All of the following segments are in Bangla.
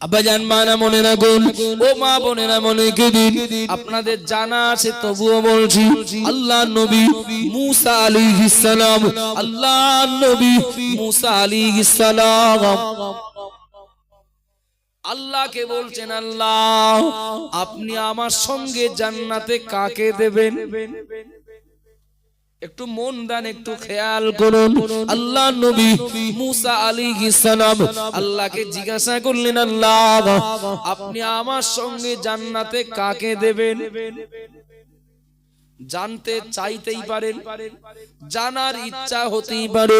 আব্বাজান মানা রাখুন ও মা বোনেরা মনে আপনাদের জানা আছে, তবুও বলছি, আল্লাহ নবী মুসা আলী আল্লাহ নবী মুসা আলী আল্লাহকে বলছেন, আল্লাহ, আপনি আমার সঙ্গে জান্নাতে কাকে দেবেন? একটু মন দান, একটু খেয়াল করুন। আল্লাহ নবী মুসা আলী সালাম আল্লাহকে জিজ্ঞাসা করলেন, আল্লাহ, আপনি আমার সঙ্গে জান্নাতে কাকে দেবেন? জানতে চাইতেই পারেন, জানার ইচ্ছা হতেই পারে।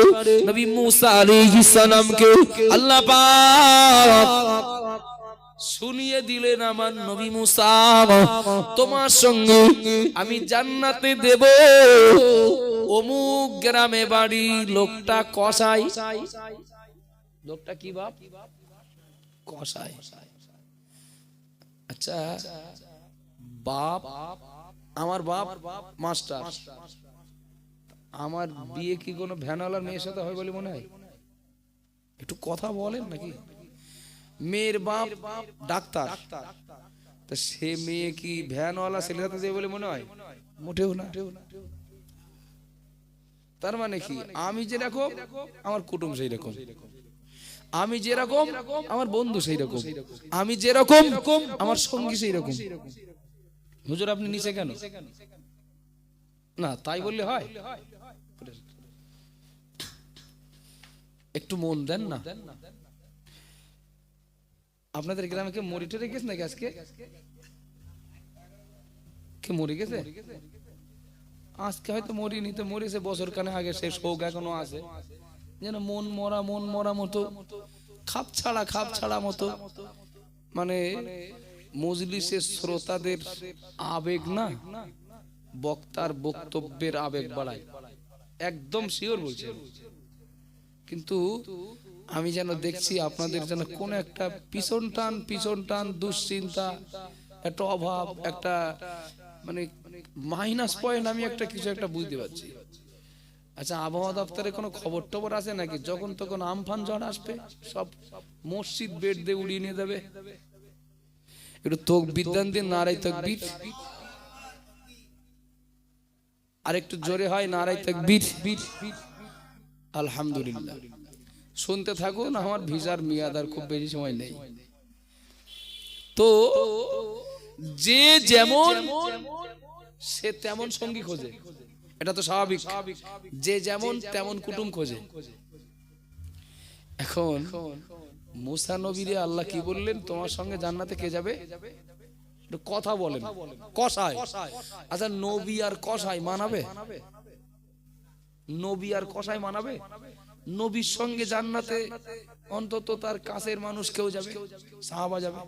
নবী মুসা আলাইহিস সালামকে আল্লাহ পাক শুনিয়ে দিলেন আমার নবী মুসা। তোমার সঙ্গে আমি জান্নাতে দেব। অমুক গ্রামে বাড়ি, লোকটা কসাই। লোকটা কি বাপ? কসাই। আচ্ছা বাপ, আমার বাপ মাস্টার। আমার বিয়ে কি কোনো ভ্যানওয়ালার মেয়ের সাথে হয় বলে মনে হয়? একটু কথা বলেন নাকি? মেয়ের বাপ ডাক্তার। তা সে মেয়ে কি ভ্যানওয়ালা ছেলের সাথে যাবে বলে মনে হয়? মোটেও না। তার মানে কি? আমি যেরকম, আমার কুটুম সেই রকম আমি যেরকম, আমার বন্ধু সেই রকম আমি যেরকম, আমার সঙ্গী সেই রকম হুজুর, আপনি নিচে কেন? না, তাই বললে হয়? একটু মন দেন না। আপনাদের গ্রামে কে মরি টরে গেছে নাকি আজকে? কে মরে গেছে? আজকে হয়তো মরিনি তো মরেছে বছর কানে আগে সে শোক এখনও আছে। যেন মন মরা মন মরা মতো, খাপ ছাড়া খাপ ছাড়া মতো। মানে মজলিসের শ্রোতাদের আবেগ না, বক্তার বক্তব্যের আবেগ বাড়ায়। একদম শিওর বলছে কিন্তু আমি যেন দেখছি আপনাদের যেন কোন একটা পিছন টান পিছন টান, দুশ্চিন্তা, একটা অভাব, একটা মানে মাইনাস পয়েন্ট আমি একটা কিছু একটা বুঝতে পারছি। আচ্ছা আবহাওয়া দপ্তরে কোনো খবর টবর আছে নাকি? যখন তখন আমফান ঝড় আসবে, সব মসজিদ বেড দিয়ে উড়িয়ে নিয়ে যাবে। একটু তোক বিদ্যান দিয়ে নারাই তকবির। আর একটু জোরে হয় নারাই তকবির। আলহামদুলিল্লাহ। শুনতে থাকুন, আমার ভিসার মেয়াদ আর খুব বেশি সময় নেই। তো যে যেমন সে তেমন সঙ্গী খোঁজে। এটা তো স্বাভাবিক। যে যেমন তেমন কুটুম খোঁজে। এখন মুসা নবীরে আল্লাহ কি বললেন? তোমার সঙ্গে জান্নাতে কে যাবে? কথা বলেন। কষায় আচ্ছা নবী আর কষায় মানাবে? নবী আর কষায় মানাবে? নবীর সঙ্গে জান্নাতে অন্তত তার কাছের মানুষ কেউ যাবে? সাহাবা যাবে।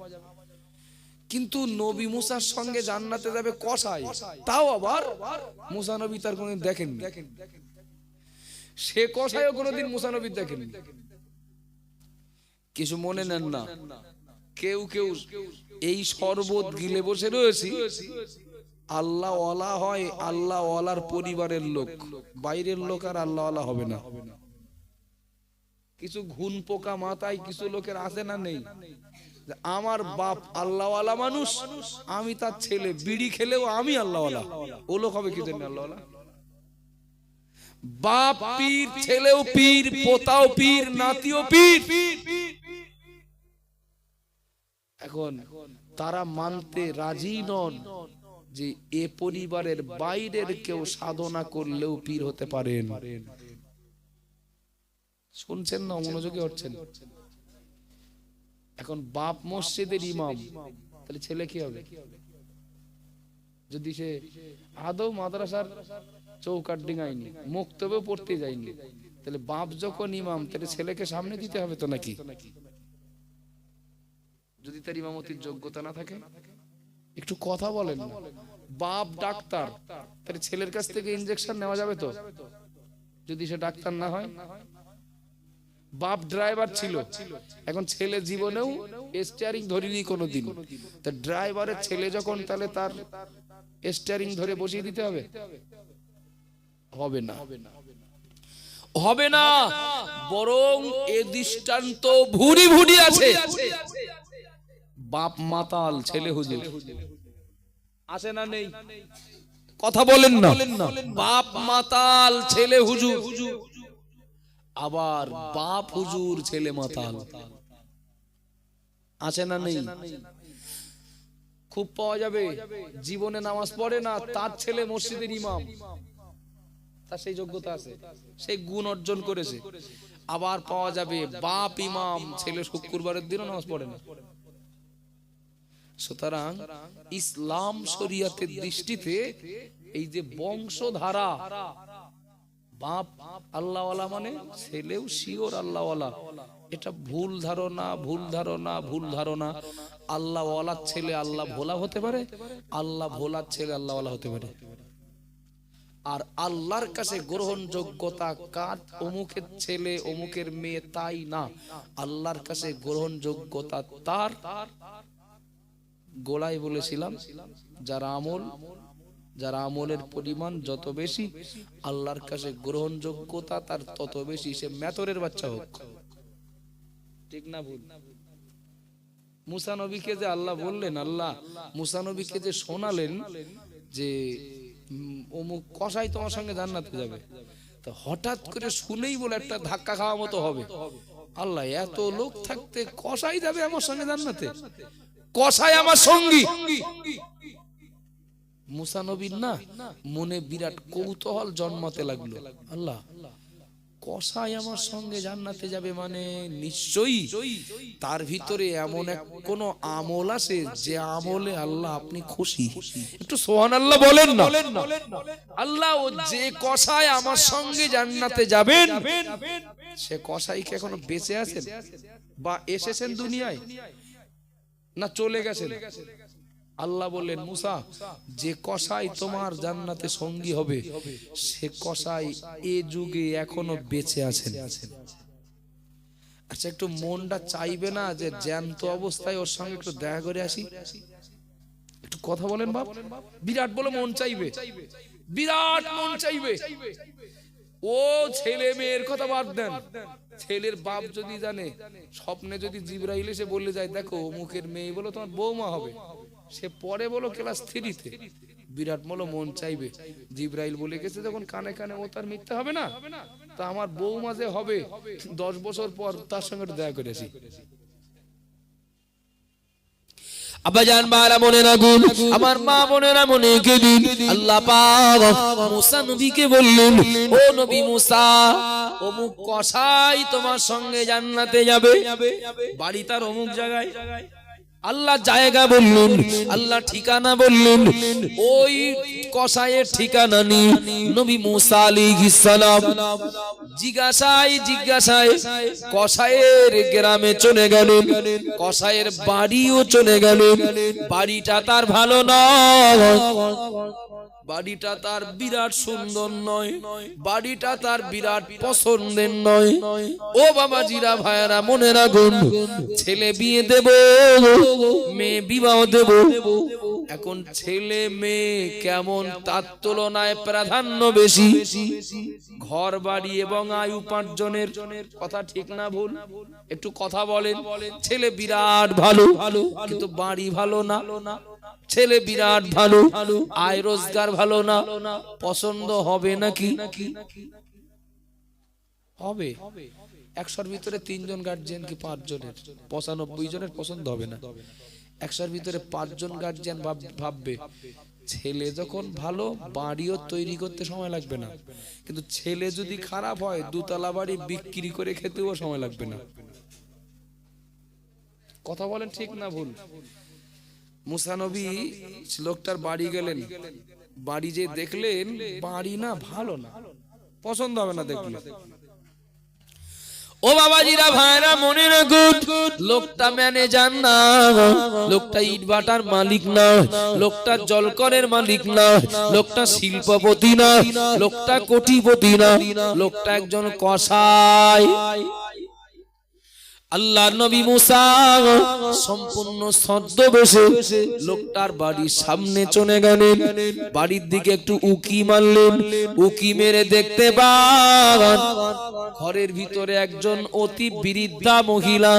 কিন্তু নবী মুসার সঙ্গে জান্নাতে যাবে কষায় তাও আবার মুসা নবী তার কোনদিন দেখেননি। সে কষায়ও কোনোদিন মুসা নবী দেখেননি। কিছু মনে নেন না। কেউ কেউ এই শরবত গিলে বসে রয়েছি। আল্লাহ ওয়ালা হয় আল্লাহ ওয়ালার পরিবারের লোক। বাইরের লোক আর আল্লাহ ওয়ালা হবে না। কিছু ঘুন পোকা মাথায় কিছু লোকের আছে না নেই? আমার বাপ আল্লাহওয়ালা মানুষ আমি তার ছেলে বিড়ি খেলেও আমি আল্লাহওয়ালা। ও লোক হবে কি জন্য আল্লাহওয়ালা? বাপ পীর ছেলেও পীর পোতাও পীর নাতিও পীর। এখন তারা মানতে রাজি নন যে এ পরিবারের বাইরের কেউ সাধনা করলেও পীর হতে পারেন। শুনছেন না, মনোযোগী হচ্ছেন। এখন বাপ মসজিদের ইমাম, তাহলে ছেলে কি হবে? যদি সে আদৌ মাদ্রাসার চৌকাট ডিঙায়নি মুক্তবে পড়তে যায়নি, তাহলে বাপ যখন ইমাম, তাহলে ছেলেকে সামনে দিতে হবে তো নাকি? যদি তার ইমামতির যোগ্যতা না থাকে? একটু কথা বলেন বাপ ডাক্তার, তাহলে ছেলের কাছ থেকে ইনজেকশন নেওয়া যাবে তো? যদি সে ডাক্তার না হয়? বাপ ড্রাইভার ছিল। এখন ছেলে জীবনেও স্টিয়ারিং ধরিনি কোনো কোনোদিন। তা ড্রাইভারের ছেলে যখন তাহলে তার স্টিয়ারিং ধরে বসিয়ে দিতে হবে? হবে না। হবে না। বরং এ দৃষ্টান্ত ভুরি ভুরি আছে। বাপ মাতাল ছেলে হুজুর। আছে না নেই। কথা বলেন না। বাপ মাতাল ছেলে হুজুর। আবার বাপ হুজুর ছেলে মাতাল। আছে না নেই? খুব পাওয়া যাবে। জীবনে নামাজ পড়ে না, তার ছেলে মসজিদের ইমাম। তার সেই যোগ্যতা আছে। সেই গুণ অর্জন করেছে। আবার পাওয়া যাবে বাপ ইমাম, ছেলে শুক্রবারের দিনও নামাজ পড়ে না। সুতরাং ইসলাম শরিয়াতের দৃষ্টিতে এই যে বংশধারা বাপ আল্লাহওয়ালা মানে ছেলেও শিওর আল্লাহওয়ালা। এটা ভুল ধারণা ভুল ধারণা ভুল ধারণা। আল্লাহ ছেলে আল্লাহ ভোলা হতে পারে, আল্লাহ ভোলার ছেলে আল্লাহওয়ালা হতে পারে। আর আল্লাহর কাছে গ্রহণযোগ্যতা কার? অমুকের ছেলে, অমুকের মেয়ে তাই না। আল্লাহর কাছে গ্রহণযোগ্যতা তার। গোলায় বলেছিলাম, যার আমল যার আমলের পরিমাণ যত বেশি, আল্লাহর কাছে গ্রহণযোগ্যতা তার তত বেশি, সে মেতরের বাচ্চা হোক। ঠিক না ভুল? মুসা নবীকে যে আল্লাহ বললেন, আল্লাহ মুসা নবীকে যে শোনালেন যে অমুক কসাই তোমার সঙ্গে জান্নাতে যাবে। তা হঠাৎ করে শুনেই বলে একটা ধাক্কা খাওয়া মতো হবে। আল্লাহ, এত লোক থাকতে কসাই যাবে আমার সঙ্গে জান্নাতে? কসাই আমার সঙ্গী? মুসা নবীর না, মনে বিরাট কৌতূহল জন্মাতে লাগল। আল্লাহ, কসাই আমার সঙ্গে জান্নাতে যাবে মানে নিশ্চয়ই তার ভিতরে এমন এক কোন আমল আছে যে আমলে আল্লাহ আপনি খুশি। একটু সোহান আল্লাহ বলেন না। আল্লাহ যে কসাই আমার সঙ্গে জান্নাতে যাবেন, সে কসাই কি এখনও বেঁচে আছেন বা এসেছেন দুনিয়ায় না চলে গেছেন? আল্লাহ বললেন মুসা যে কসাই তোমার জান্নাতে সঙ্গী হবে সে কসাই এ যুগে এখনও বেঁচে আছেন। আচ্ছা একটু মনটা চাইবে না যে জ্যান্ত অবস্থায় ওর সঙ্গে একটু দেখা করে আসি? একটু কথা বলেন বাপ। বিরাট বলে মন চাইবে। বিরাট মন চাইবে। ও ছেলে মেয়ের কথা বাদ দেন। ছেলের বাপ যদি জানে স্বপ্নে যদি জিব্রাইল এসে বললে যায় দেখো মুখের মেয়ে বলো তোমার বৌমা হবে। সে পরে বলো ক্লাস থ্রিতে। বিরাট বলো, মন চাইবে। জিব্রাইল বলে গেছে যখন কানে কানে, ও তার মিথ্যা হবে না? তা আমার বৌমা যে হবে। দশ বছর পর তার সঙ্গে দেখা করেছি বাড়ি তার অমুক জায়গায়। আল্লাহ জায়গা বললেন, আল্লাহ ঠিকানা বললেন, ওই কসাইয়ের ঠিকানা নি নবী মুসা আলাইহিস সালাম জিজ্ঞাসায় জিজ্ঞাসায় কসাইয়ের গ্রামে চলে গেলেন, কসাইয়ের বাড়িও চলে গেলেন। বাড়িটা তার ভালো নয় বাড়িটা তার বিরাট সুন্দর নয়, বাড়িটা তার বিরাট পছন্দের নয়। ও বাবা জিরা ভাইয়ারা, মনে রাখুন, ছেলে বিয়ে দেব, মেয়ে বিবাহ দেব। এখন ছেলে মেয়ে কেমন তার তুলনায় প্রাধান্য বেশি? ঘর বাড়ি এবং আয় উপার্জনের কথা ঠিক না ভুল? একটু কথা বলেন, ছেলে বিরাট ভালো, কিন্তু বাড়ি ভালো না। ছেলে বিরাট ভালো আয় রোজগার ভালো না পছন্দ হবে নাকি? হবে। একশোর ভিতরে তিনজন গার্জিয়ান কি পাঁচ জনের পঁচানব্বই জনের পছন্দ হবে না। একশোর ভিতরে পাঁচজন গার্জিয়ান ভাববে ছেলে যখন ভালো বাড়িও তৈরি করতে সময় লাগবে না। কিন্তু ছেলে যদি খারাপ হয় দুতলা বাড়ি বিক্রি করে খেতেও সময় লাগবে না। কথা বলেন ঠিক না ভুল? মুসানবী লোকটার বাড়ি গেলেন। বাড়ি যে দেখলেন বাড়ি না ভালো না। পছন্দ হবে না দেখলে। ও বাবাজিরা, ভাইরা, মনে রাখুন লোকটা ম্যানেজার না, লোকটা ইট ভাটার মালিক না, লোকটা জলকরের মালিক না, লোকটা শিল্পপতি না, লোকটা কোটিপতি না, লোকটা একজন কসাই। আল্লাহ নবী মুসা সম্পূর্ণ ছদ্মবেশে লোকটার বাড়ির সামনে চলে গেলেন। বাড়ির দিকে একটু উকি মারলেন। উকি মেরে দেখতে পান, ঘরের ভিতরে একজন অতি বৃদ্ধা মহিলা,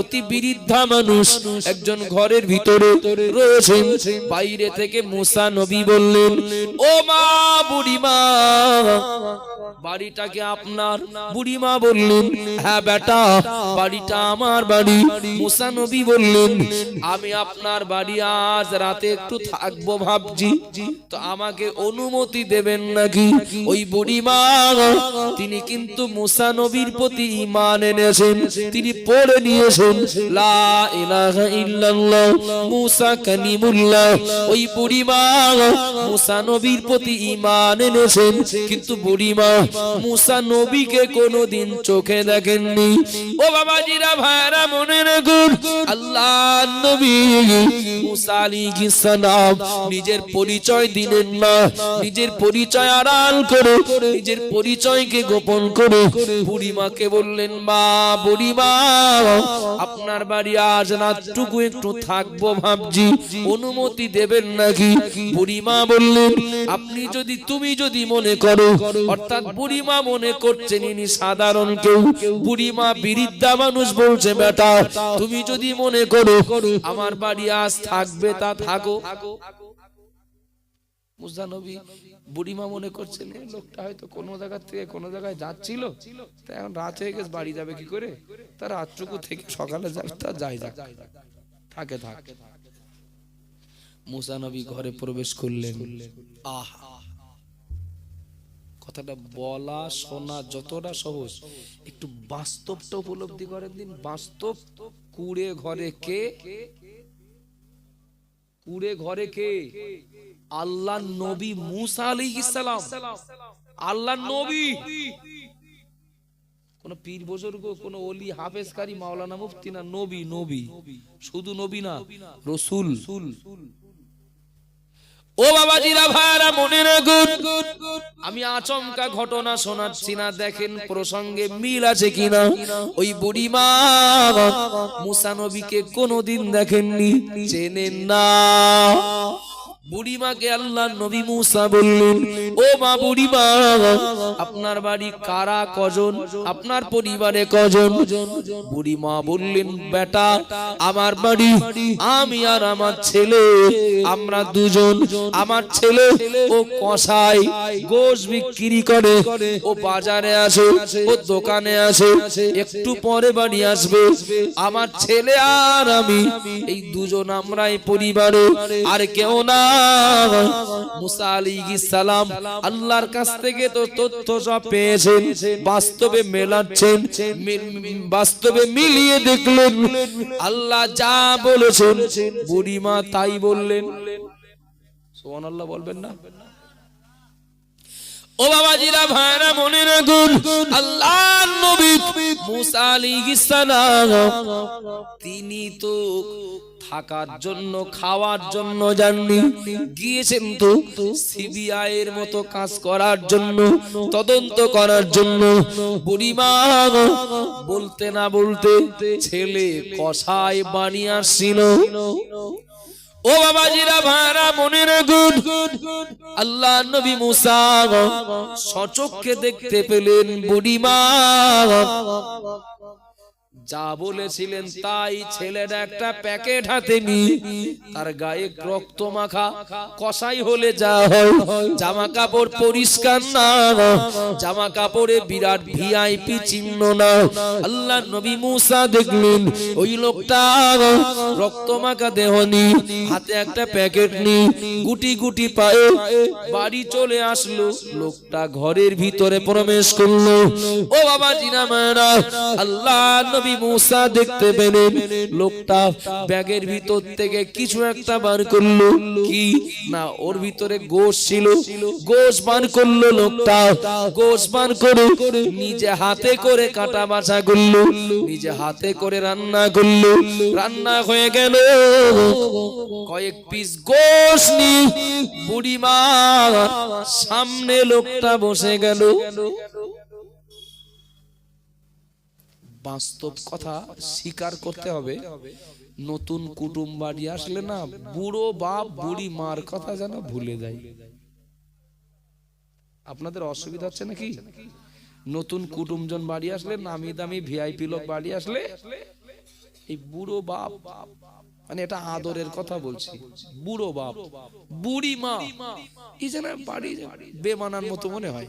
অতি বৃদ্ধা মানুষ একজন ঘরের ভিতরে রয়েছেন। বাইরে থেকে মুসা নবী বললেন, ও মা বুড়ি মা বাড়িটাকে আপনার বুড়িমা বললেন হ্যাঁ বেটা, বাড়িটা আমার বাড়ি। মুসা নবী বললেন, আমি আপনার বাড়ি আজ রাতে একটু থাকব ভাবছি। তো আমাকে অনুমতি দেবেন নাকি? ওই বুড়িমা, তিনি কিন্তু মুসা নবীর প্রতি ইমান এনেছেন। তিনি পড়ে নিয়েছেন, লা ইলাহা ইল্লাল্লাহ, মুসা কালিমুল্লাহ। ওই বুড়িমা, মুসা নবীর প্রতি ইমান এনেছেন। কিন্তু বুড়িমা, মুসা নবীকে কোনোদিন চোখে দেখেননি। ও বাবাজিরা ভাইরা মনে রাখুন, আল্লাহ নবী মুসা আলাইহিস নিজের পরিচয় দিলেন না, নিজের পরিচয় আড়াল করে, নিজের পরিচয়কে গোপন করে বুড়িমাকে বললেন, মা বুড়িমা, আপনার বাড়ি আজ রাতটুকু একটু থাকব ভাবছি, অনুমতি দেবেন নাকি? বুড়িমা বললেন, আপনি যদি, তুমি যদি মনে করো, অর্থাৎ বুড়িমা মনে করছেন ইনি সাধারণ কেউ, বুড়িমা বিরিদ্ধা মানুষ বলছে বেটা তুমি যদি মনে করো আমার বাড়ি আজ থাকবে তা থাকো। মুসা নবী বুড়িমা মনে করছেন লোকটা হয়তো কোনো জায়গা থেকে কোনো জায়গায় যাচ্ছিল। তা এখন রাত হয়ে গেছে বাড়ি যাবে কি করে? তার রাতটুকু থেকে সকালে যাবে তা যাই যাক। থাকে থাক। মুসা নবী ঘরে প্রবেশ করলেন। আহ। কথাটা বলা, শোনা যতটা সহজ। একটু বাস্তবটা উপলব্ধি করেন দিন। বাস্তব, কুড়ে ঘরে কে? কুড়ে ঘরে কে? আল্লাহ নবী মুসা আলাইহিস সালাম। আল্লাহ নবী। কোন পীর বুজুর্গ, কোন ওলি, হাফেজকারী, মাওলানা মুফতি না, নবী নবী। শুধু নবী না, রসুল। ও বাবাজিরা ভাইরা মনে রাখুন আমি আচমকা ঘটনা শোনাচ্ছি না, দেখেন প্রসঙ্গে মিল আছে কিনা? ওই বুড়িমা মুসানবীকে কোনোদিন দেখেননি, চেনেন না। বুড়িমাকে আল্লাহ নবী মুসা বললেন, ও মা বুড়িমা, আপনার বাড়ি কারা কজন? আপনার পরিবারে কজন? বুড়িমা বললেন, বেটা, আমার বাড়ি, আমি আর আমার ছেলে, আমরা দুজন। আমার ছেলে, ও কষাই গোশ বিক্রি করে। ও বাজারে আসে, ও দোকানে আসে, একটু পরে বাড়ি আসবে। আমার ছেলে আর আমি, এই দুজন আমরা এই পরিবারে, আর কেউ না। আল্লাহর কাছ থেকে তো তথ্য সব বাস্তবে বাস্তবে মিলিয়ে দেখলেন। আল্লাহ যা বলেছেন, বুড়িমা তাই বললেন। সুবহানাল্লাহ বলবেন না? ও বাবাজিরা ভাইরা মনে রাখুন আল্লাহ নবী মুসা আলাইহিস সালাম, তিনি তো থাকার জন্য, খাওয়ার জন্য যাননি, গিয়েছেন তো সিবিআই এর মতো কাজ করার জন্য, তদন্ত করার জন্য। বুড়িমা বলতে না বলতে ছেলে কষায় বানিয়ে আসছিল। ও বাবাজিরা ভাড়া মনের রাখুন আল্লাহ নবী মুসা সচক্ষে দেখতে পেলেন বুড়িমা যা বলেছিলেন তাই ছেলের একটা প্যাকেট হাতে নি। তার গায়ে রক্ত মাখা কষাই হলে যা হয়। জামা কাপড় পরিষ্কার না। জামা কাপড়ে বিরাট ভিআইপি চিহ্ন না। আল্লাহ নবী মুসা দেখলেন ওই লোকটা রক্ত মাখা দেহ নি হাতে একটা প্যাকেট নি। গুটি গুটি পায়ে বাড়ি চলে আসলো। লোকটা ঘরের ভিতরে প্রবেশ করল। ও বাবা জিনা মায়েরা আল্লাহ নবী মুসা দেখতে পেলেন। লোকটা ব্যাগের ভিতর থেকে কিছু একটা বার করল। কি? না, ওর ভিতরে গোশ ছিল। গোশ করল লোকটা। গোশ করে নিজে হাতে করে কাটা বাছা করল। নিজে হাতে করে রান্না করল। রান্না হয়ে গেল। কয়েক পিস গোশ নি বুড়িমা সামনে লোকটা বসে গেল। বাস্তব কথা স্বীকার করতে হবে। নতুন কুটুম বাড়ি আসলে না বুড়ো বাপ বুড়ি মার কথা যেন ভুলে যায়। আপনাদের অসুবিধা হচ্ছে নাকি? নতুন কুটুমজন বাড়ি আসলে, নামি দামি ভিআইপি লোক বাড়ি আসলে, এই বুড়ো বাপ মানে এটা আদরের কথা বলছি, বুড়ো বাপ, বুড়ি মা এই যেন বাড়ি বেমানার মতো মনে হয়।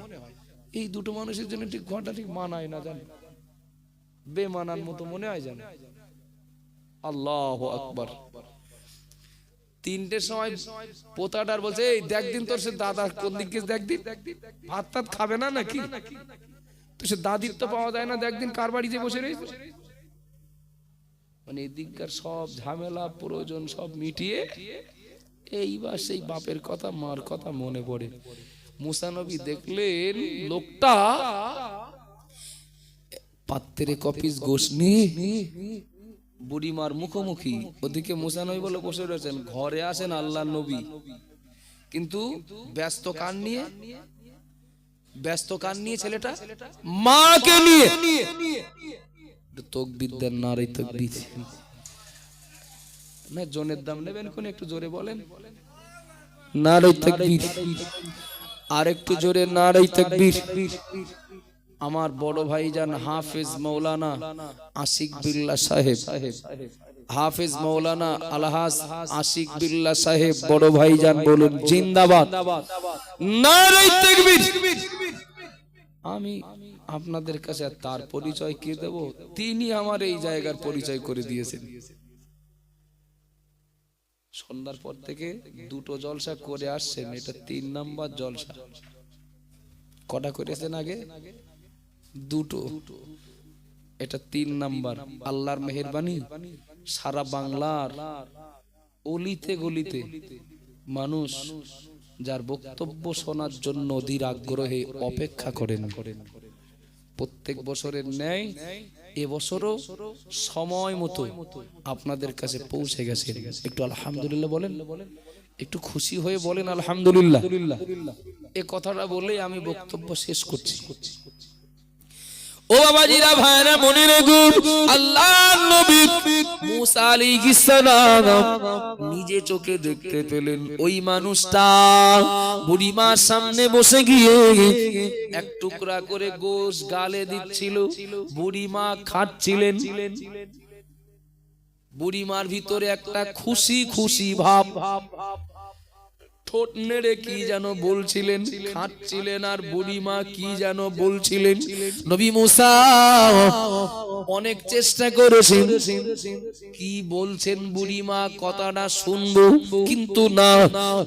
এই দুটো মানুষের জন্য ঠিক ঘরটা ঠিক মানায় না জানো বেমানার মতো মনে হয় জানো আল্লাহ আকবার। তিনটের সময় পোতাটার বলছে, এই দেখ দিন তোর সে দাদা কোন দিক গেছে দেখ ভাত টাত খাবে না নাকি? তো সে দাদির তো পাওয়া যায় না, দেখ দিন কার বাড়িতে বসে রয়েছে? মানে এদিককার সব ঝামেলা, প্রয়োজন সব মিটিয়ে এইবার সেই বাপের কথা, মার কথা মনে পড়ে। মুসানবী দেখলেন, লোকটা পাত্রে কপিস গোস বুড়িমার মুখোমুখি। ওদিকে মুসানবী বলে বসে রয়েছেন, ঘরে আসেন আল্লাহ নবী। কিন্তু ব্যস্ত কান নিয়ে, ব্যস্ত কান নিয়ে ছেলেটা মাকে নিয়ে তকবির দেন না রে না, জনের দাম নেবেন কোন একটু জোরে বলেন। না রে তকবির। আর একটু জোরে না রে তকবির। আমার বড় ভাই যান হাফিজ মৌলানা আশিক বিল্লাহ সাহেব। হাফিজ মৌলানা আলহাস আশিক বিল্লাহ সাহেব, বড় ভাই যান বলুন, জিন্দাবাদ। আমি আপনাদের কাছে তার পরিচয় কে দেব? তিনি আমার এই জায়গার পরিচয় করে দিয়েছেন। সন্ধ্যার পর থেকে দুটো জলসা করে আসছেন, এটা তিন নাম্বার জলসা। কটা করেছেন আগে? দুটো। এটা তিন নাম্বার। আল্লাহর মেহেরবানি, সারা বাংলার অলিতে গলিতে মানুষ যার বক্তব্য শোনার জন্য অধীর আগ্রহে অপেক্ষা করেন। প্রত্যেক বছরের ন্যায় এবছরও সময় মতো আপনাদের কাছে পৌঁছে গেছে। একটু আলহামদুলিল্লাহ বলেন। একটু খুশি হয়ে বলেন, আলহামদুলিল্লাহ। এ কথাটা বলেই আমি বক্তব্য শেষ করছি। ও বাবাজিরা ভাইরা মনে রাখুন আল্লাহ নবী মুসা আলাইহিস সালাম নিজে চোখে দেখতে পেলেন। ওই মানুষটা বুড়িমার সামনে বসে গিয়ে এক টুকরা করে গোশ গালে দিচ্ছিল। বুড়িমা খাচ্ছিলেন। বুড়িমার ভিতরে একটা খুশি খুশি ভাব ভাব ভাব। ঠোঁট নেড়ে কি যেন বলছিলেন? খাচ্ছিলেন আর বুড়িমা কি যেন বলছিলেন? নবী মুসা অনেক চেষ্টা করেছেন। কি বলছেন বুড়িমা? কথাটা শুনব। কিন্তু না।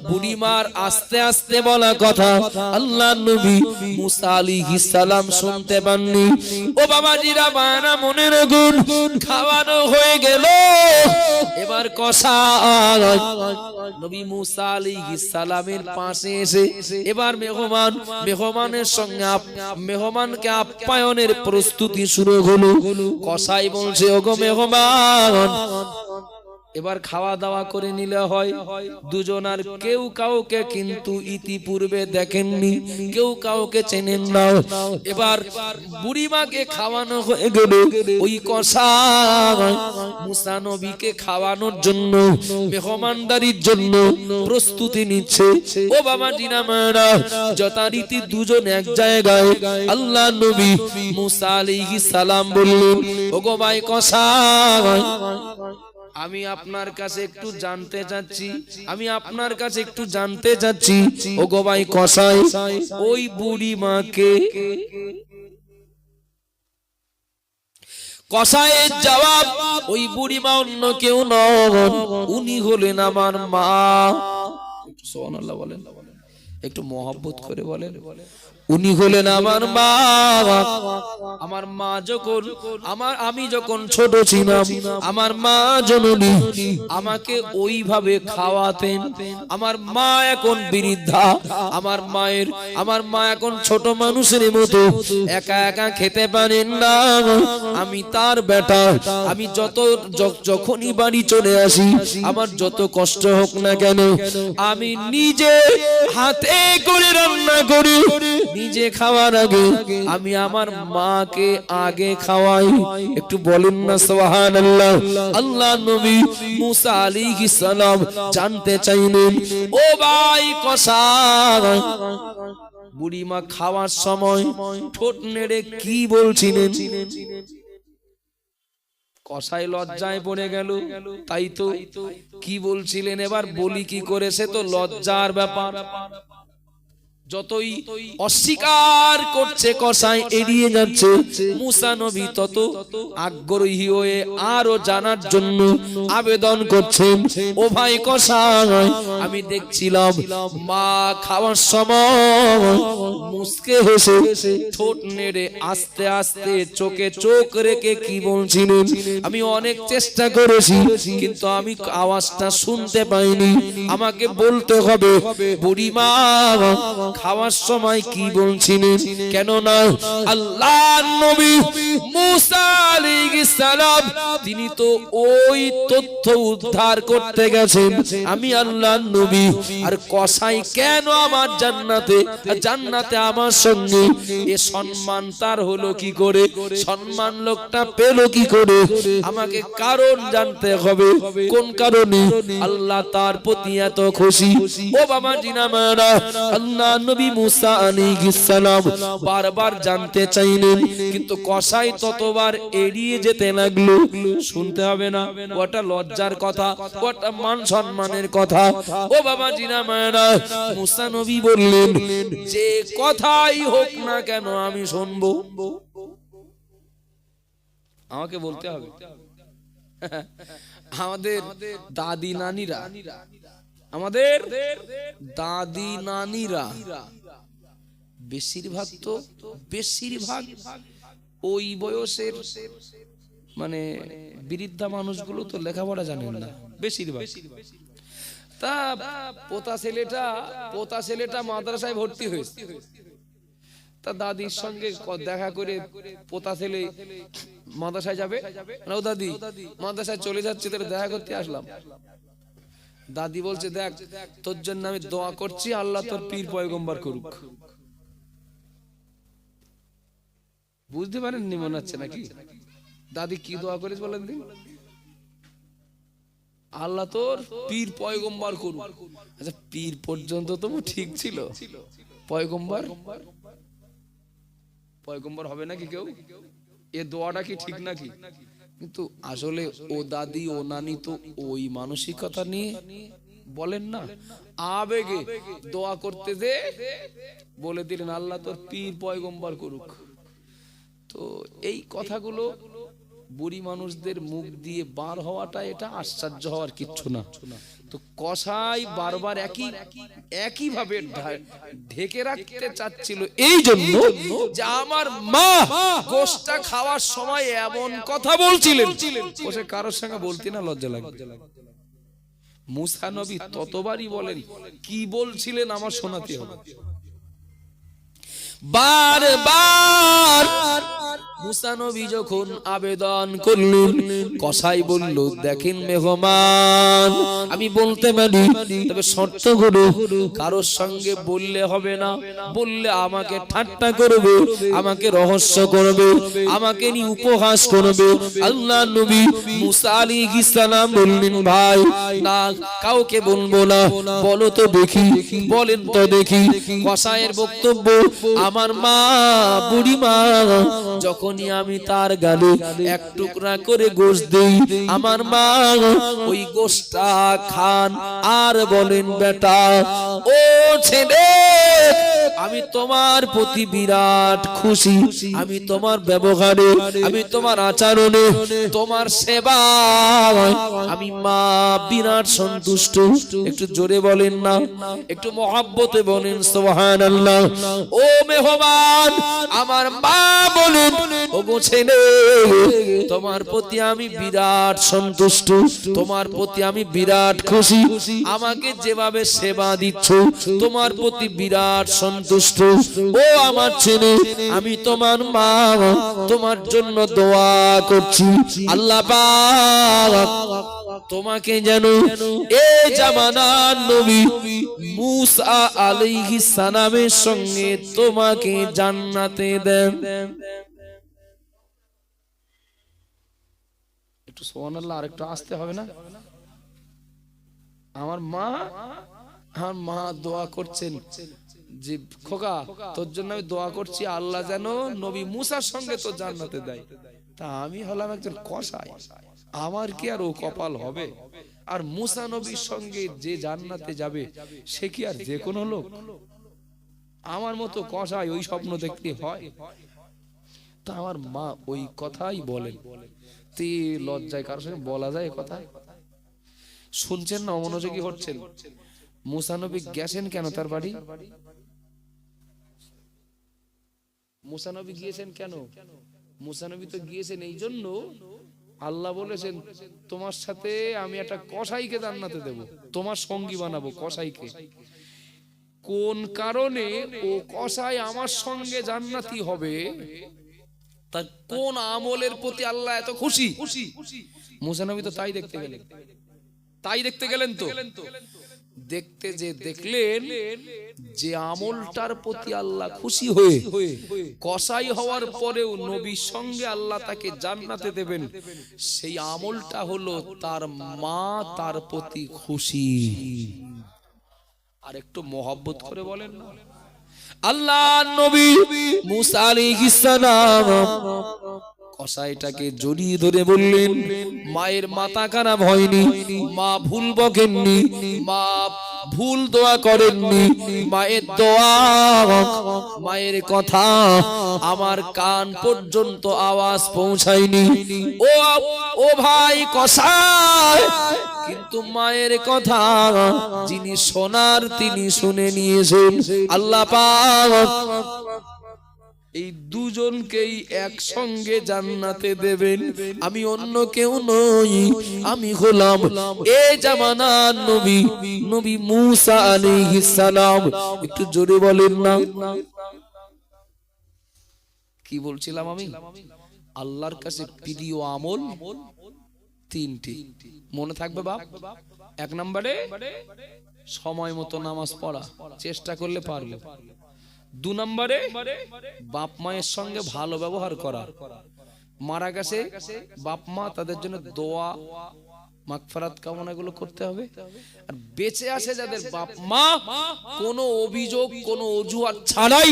বুড়িমার আস্তে আস্তে বলা কথা। আল্লাহ নবী মুসা আলাইহিস সালাম শুনতে পাননি। ও বাবাজিরা বানা মনে রাখুন খাওয়ানো হয়ে গেল। এবার কষা। নবী মুসা আলাইহিস সালামের পাশে এসে এবার মেহমান মেহমানের সঙ্গে মেহমানকে আপ্যায়নের প্রস্তুতি শুরু হলো। কসাই বলছে ওগো মেহমান এবার খাওয়া দাওয়া করে নিলে হয়। দুজন আর কেউ কাউকে কিন্তু ইতিপূর্বে দেখেননি, কেউ কাউকে চেনেন না। এবার বুড়িমাকে খাওয়ানো হয়ে গেল ওই কষা। মুসা নবীকে খাওয়ানোর জন্য, মেহমানদারির জন্য প্রস্তুতি নিচ্ছে। ও বাবা ডিনামারা যথারীতি দুজন এক জায়গায় আল্লাহ নবী মুসা আলাইহিস সালাম বললেন, ওগো ভাই কষা। আমি আপনার কাছে একটু জানতে চাচ্ছি। আমি আপনার কাছে একটু জানতে চাচ্ছি। ও গো ভাই কসাই ওই বুড়ি মাকে। কসাইয়ের জবাব ওই বুড়ি মা অন্য কেউ নন। উনি হলেন আমার মা। সুবহানাল্লাহ বলেন। একটু মহব্বত করে বলেন। উনি হলেন আমার মা। আমার মা। যখন আমার আমি যখন ছোট ছিলাম আমার মা জননী আমাকে ওইভাবে খাওয়াতেন। আমার মা এখন বৃদ্ধা আমার মায়ের আমার মা এখন ছোট মানুষের মতো। একা একা খেতে পারেন না। আমি তার বেটা আমি যত যখনই বাড়ি চলে আসি আমার যত কষ্ট হোক না কেন আমি নিজে হাতে করে রান্না করি। নিজে খাওয়ার আগে আমি আমার মাকে আগে খাওয়াই। একটু বলেন না সোহান আল্লাহ আল্লাহ নবী মুসা আলাইহিস সালাম জানতে চাইলেন, ও ভাই কসা বুড়িমা খাওয়ার সময় ঠোঁট নেড়ে কি বলছিলেন? কসাই লজ্জায় পড়ে গেল। তাই তো কি বলছিলেন? এবার বলি কি করেছে তো লজ্জার ব্যাপার। যতই অস্বীকার করছে কসাই এড়িয়ে যাচ্ছে মুসা নবী তত আগ্রহী হয়ে আরও জানার জন্য আবেদন করছেন। ও ভাই কসাই আমি দেখছিলাম মা খাওয়ার সময় মুসকে হেসে ঠোঁট নেড়ে আস্তে আস্তে চোখে চোখ রেখে কি বলছিলেন? আমি অনেক চেষ্টা করেছি কিন্তু আমি আওয়াজটা শুনতে পাইনি। আমাকে বলতে হবে বুড়িমা খাওয়ার সময় কি বলছিলেন? কেন না আল্লাহ নবী মুসা সালাম, তিনি তো ওই তথ্য উদ্ধার করতে গেছেন। আমি আল্লাহ নবী, আর কসাই কেন আমার জান্নাতে জান্নাতে আমার সঙ্গে? এ সম্মান তার হলো কি করে? সম্মান লোকটা পেল কি করে? আমাকে কারণ জানতে হবে। কোন কারণে? আল্লাহ তার প্রতি এত খুশি। ও বাবা জিনা মারা আল্লাহ নবী মুসা আলাইহিস সালাম বারবার জানতে চাইলেন, কিন্তু কসাই ততবার এড়িয়ে যেতে লাগল। শুনতে হবে না, ওটা লজ্জার কথা, ওটা মান সম্মানের কথা। ও বাবা জিনা মায়েরা, মুসা নবী বললেন, যে কথাই হোক না কেন আমি শুনব? আমাকে বলতে হবে। আমাদের দাদি নানিরা আমাদের দাদি নানিরা বেশিরভাগ তো বেশিরভাগ ওই বয়সের মানে বৃদ্ধা মানুষগুলো তো লেখাপড়া জানেন না বেশিরভাগ। তা পোতা ছেলেটা পোতা ছেলেটা মাদ্রাসায় ভর্তি হয়েছে। তা দাদির সঙ্গে দেখা করে পোতা ছেলে মাদ্রাসায় যাবে? না, ও দাদি মাদ্রাসায় চলে যাচ্ছে তোর দেখা করতে আসলাম। দাদি বলছে, দেখ, তোর জন্য আমি দোয়া করছি, আল্লাহ তোর পীর পয়গম্বর করুক। বুঝতে পারেননি মনে হচ্ছে নাকি? দাদি কি দোয়া করেছে বলেন দিন আল্লাহ তোর পীর পয়গম্বর করুক। আচ্ছা পীর পর্যন্ত তো ঠিক ছিল। পয়গম্বর? পয়গম্বর হবে নাকি কেউ? এ দোয়াটা কি ঠিক নাকি? কিন্তু আসলে ও দাদি, ও নানি তো ওই মানসিকতা নিয়ে বলেন না। আবেগে দোয়া করতে যে বলে দিলেন, আল্লাহ তোর পীর পয়গম্বর করুক। তো এই কথাগুলো বুড়ি মানুষদের মুখ দিয়ে বার হওয়াটা, এটা আশ্চর্য হওয়ার কিচ্ছু না। তো কসাই বারবার একই একই ভাবে ঢেকে রাখতে চাচ্ছিল। এই জন্য যে আমার মা গোশটা খাওয়ার সময় এমন কথা বলছিলেন। সে কারোর সঙ্গে বলতে না লজ্জা লাগবে। মুসা নবী ততবারই বলেন, কি বলছিলেন আমার শোনাতে হবে? বারবার মুসা নবী যখন আবেদন করলেন, কসাই বলল, দেখেন মেহমান, আমি বলতে পারি, তবে শর্ত করে কারোর সঙ্গে বললে হবে না, বললে আমাকে ঠাট্টা করবে, আমাকে রহস্য করবে, আমাকে নিয়ে উপহাস করবে। আল্লাহ নবী মুসা আলী সালাম বললেন, ভাই, না, কাউকে বলব না, বলো তো দেখি, বলেন তো দেখি। কসাইয়ের বক্তব্য আমার মা বুড়ি মা যখনই আমি তার গালে এক টুকরা করে গোশ দেই, আমার মা, ওই গোশটা খান আর বলেন, বেটা, ও ছেলে, আমি তোমার প্রতি বিরাট খুশি। আমি তোমার ব্যবহারে, আমি তোমার আচরণে, তোমার সেবা আমি মা বিরাট সন্তুষ্ট। একটু জোরে বলেন না, একটু মহাব্বতে বলেন সোহান আল্লাহ ও মেহমান আমার মা বলুন, ও গো ছেলে তোমার প্রতি আমি বিরাট সন্তুষ্ট, তোমার প্রতি আমি বিরাট খুশি, আমাকে যেভাবে সেবা দিচ্ছ, তোমার প্রতি বিরাট সন্তুষ্ট। ও আমার ছেলে, আমি তোমার মা, তোমার জন্য দোয়া করছি। আল্লাহ পাক তোমাকে যেন এ জামানার নবী মুসা আলাইহিস সালামের সঙ্গে তোমাকে জান্নাতে দেন। একটু সোহান আল্লাহ আর একটু আসতে হবে না? আমার মা আমার মা দোয়া করছেন। যে, খোকা, তোর জন্য আমি দোয়া করছি, আল্লাহ যেন নবী মুসার সঙ্গে তো জান্নাতে দেয়। তা আমি হলাম একজন কসাই। আমার কি আর ও কপাল হবে? আর মুসা নবীর সঙ্গে যে জান্নাতে যাবে, সে কি আর যে কোনো লোক? আমার মতো কসাই ওই স্বপ্ন দেখতে হয়। তা আমার মা ওই কথাই বলেন। তে লজ্জায় কারোর সঙ্গে বলা যায় কথা? শুনছেন না অমনোযোগী হচ্ছেন? মুসানবী গেছেন কেন তার বাড়ি? মুসানবী গিয়েছেন কেন? মুসানবী তো গিয়েছেন এই জন্য আল্লাহ বলেছেন, তোমার সাথে আমি একটা কসাইকে জান্নাতে দেব। তোমার সঙ্গী বানাবো কসাইকে। কোন কারণে ও কসাই আমার সঙ্গে জান্নাতি হবে? তার কোন আমলের প্রতি আল্লাহ এত খুশি? মুসানবী তো তাই দেখতে গেলেন। তাই দেখতে গেলেন তো? দেখতে যে দেখলেন যে আমলটার প্রতি আল্লাহ খুশি হয়ে কসাই হওয়ার পরেও নবীর সঙ্গে আল্লাহ তাকে জান্নাতে দেবেন। সেই আমলটা হলো তার মা তার প্রতি খুশি। আর একটু মহব্বত করে বলেন না। আল্লাহ নবী মুসা আলাইহিস সালাম কসাইটাকে জড়িয়ে ধরে বললেন, মায়ের মাথা খারাপ হয়নি, মা ভুল বকেননি, মা ভুল দোয়া করেননি, মায়ের দোয়া, মায়ের কথা আমার কান পর্যন্ত আওয়াজ পৌঁছায়নি। ও ও ভাই কসাই, কিন্তু মায়ের কথা যিনি শোনার তিনি শুনে নিয়েছেন। আল্লাহ পাক এই দুজনকেই একসঙ্গে জান্নাতে দেবেন। আমি অন্য কেউ নই, আমি হলাম এ জামানার নবী নবী মুসা আলাইহিস সালাম। একটু জোরে বলেন না। কি বলছিলাম আমি? আল্লাহর কাছে প্রিয় আমল তিনটি। মনে থাকবে বাপ? এক নম্বরে সময় মতো নামাজ পড়া, চেষ্টা করলে পারবে। দু নম্বরে বাপ মায়ের সঙ্গে ভালো ব্যবহার করা। মারা গেছে, বাপ মা তাদের জন্য দোয়া, মাগফারাত কামনা গুলো করতে হবে। আর বেঁচে আছে যাদের বাপ মা, কোনো অভিযোগ, কোনো অজুহাত ছাড়াই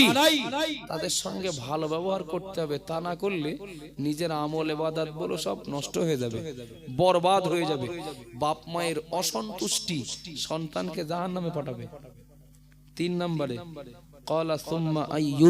তাদের সঙ্গে ভালো ব্যবহার করতে হবে। তা না করলে নিজের আমল এবাদাত বলো সব নষ্ট হয়ে যাবে, বরবাদ হয়ে যাবে। বাপ মায়ের অসন্তুষ্টি সন্তানকে জাহান নামে পাঠাবে। তিন নম্বরে কলা সুম্মা আইয়ু